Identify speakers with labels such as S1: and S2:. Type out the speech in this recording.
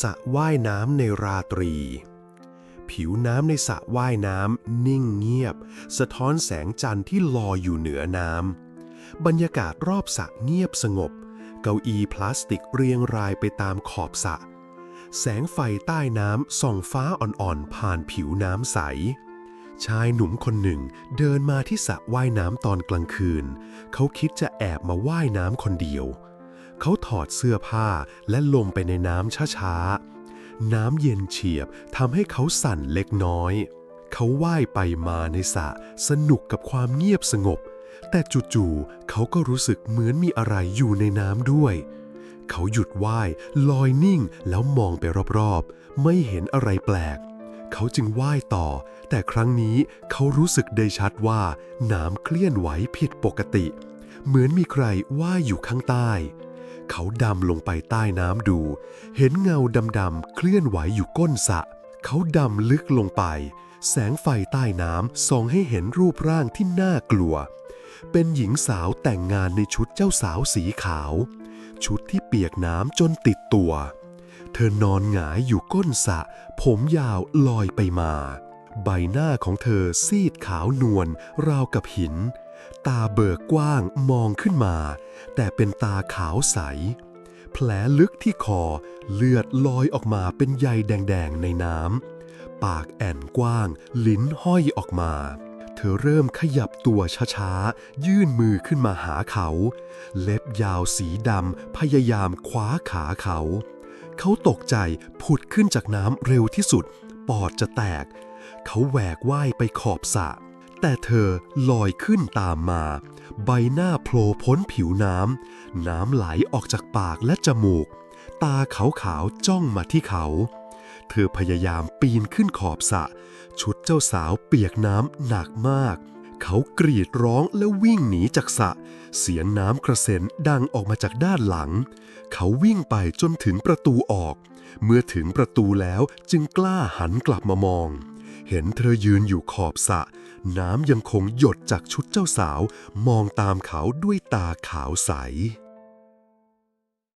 S1: สระว่ายน้ำในราตรี ผิวน้ำในสระว่ายน้ำนิ่งเงียบ สะท้อนแสงจันทร์ที่ลอยอยู่เหนือน้ำ บรรยากาศรอบสระเงียบสงบ เก้าอี้พลาสติกเรียงรายไปตามขอบสระแสงไฟใต้น้ำส่องฟ้าอ่อนๆ ผ่านผิวน้ำใส ชายหนุ่มคนหนึ่งเดินมาที่สระว่ายน้ำตอนกลางคืน เขาคิดจะแอบมาว่ายน้ำคนเดียว เขาถอดเสื้อผ้าและลงไปในน้ำช้าๆ น้ำเย็นเฉียบทำให้เขาสั่นเล็กน้อย เขาว่ายไปมาในสระสนุกกับความเงียบสงบ แต่จู่ๆเขาก็รู้สึกเหมือนมีอะไรอยู่ในน้ำด้วย เขาหยุดว่ายลอยนิ่งแล้วมองไปรอบๆ ไม่เห็นอะไรแปลก เขาจึงว่ายต่อ แต่ครั้งนี้เขารู้สึกได้ชัดว่าน้ำเคลื่อนไหวผิดปกติ เหมือนมีใครว่ายอยู่ข้างใต้ เขาดำลงไปใต้น้ำดู เห็นเงาดำๆเคลื่อนไหวอยู่ก้นสระเขาดำลึกลงไป แสงไฟใต้น้ำส่องให้เห็นรูปร่างที่น่ากลัว เป็นหญิงสาวแต่งงานในชุดเจ้าสาวสีขาว ชุดที่เปียกน้ำจนติดตัว เธอนอนหงายอยู่ก้นสระผมยาวลอยไปมา ใบหน้าของเธอซีดขาวนวลราวกับหิน ตาเบิกกว้างมองขึ้นมา แต่เป็นตาขาวใส แผลลึกที่คอเลือดลอยออกมาเป็นใยแดงๆในน้ำ ปากแอ่นกว้าง ลิ้นห้อยออกมา เธอเริ่มขยับตัวช้าๆ ยื่นมือขึ้นมาหาเขา เล็บยาวสีดำพยายามคว้าขาเขา เขาตกใจผุดขึ้นจากน้ำเร็วที่สุด ปอดจะแตก เขาแหวกว่ายไปขอบสระ แต่เธอลอยขึ้นตามมา ใบหน้าโผล่พ้นผิวน้ำ น้ำไหลออกจากปากและจมูก ตาขาวๆจ้องมาที่เขา เธอพยายามปีนขึ้นขอบสะ ชุดเจ้าสาวเปียกน้ำหนักมาก เขากรีดร้องและวิ่งหนีจากสะ เสียงน้ำกระเซ็นดังออกมาจากด้านหลัง เขาวิ่งไปจนถึงประตูออก เมื่อถึงประตูแล้วจึงกล้าหันกลับมามอง เห็นเธอยืนอยู่ขอบสระน้ำยังคงหยดจากชุดเจ้าสาว มองตามเขาด้วยตาขาวใส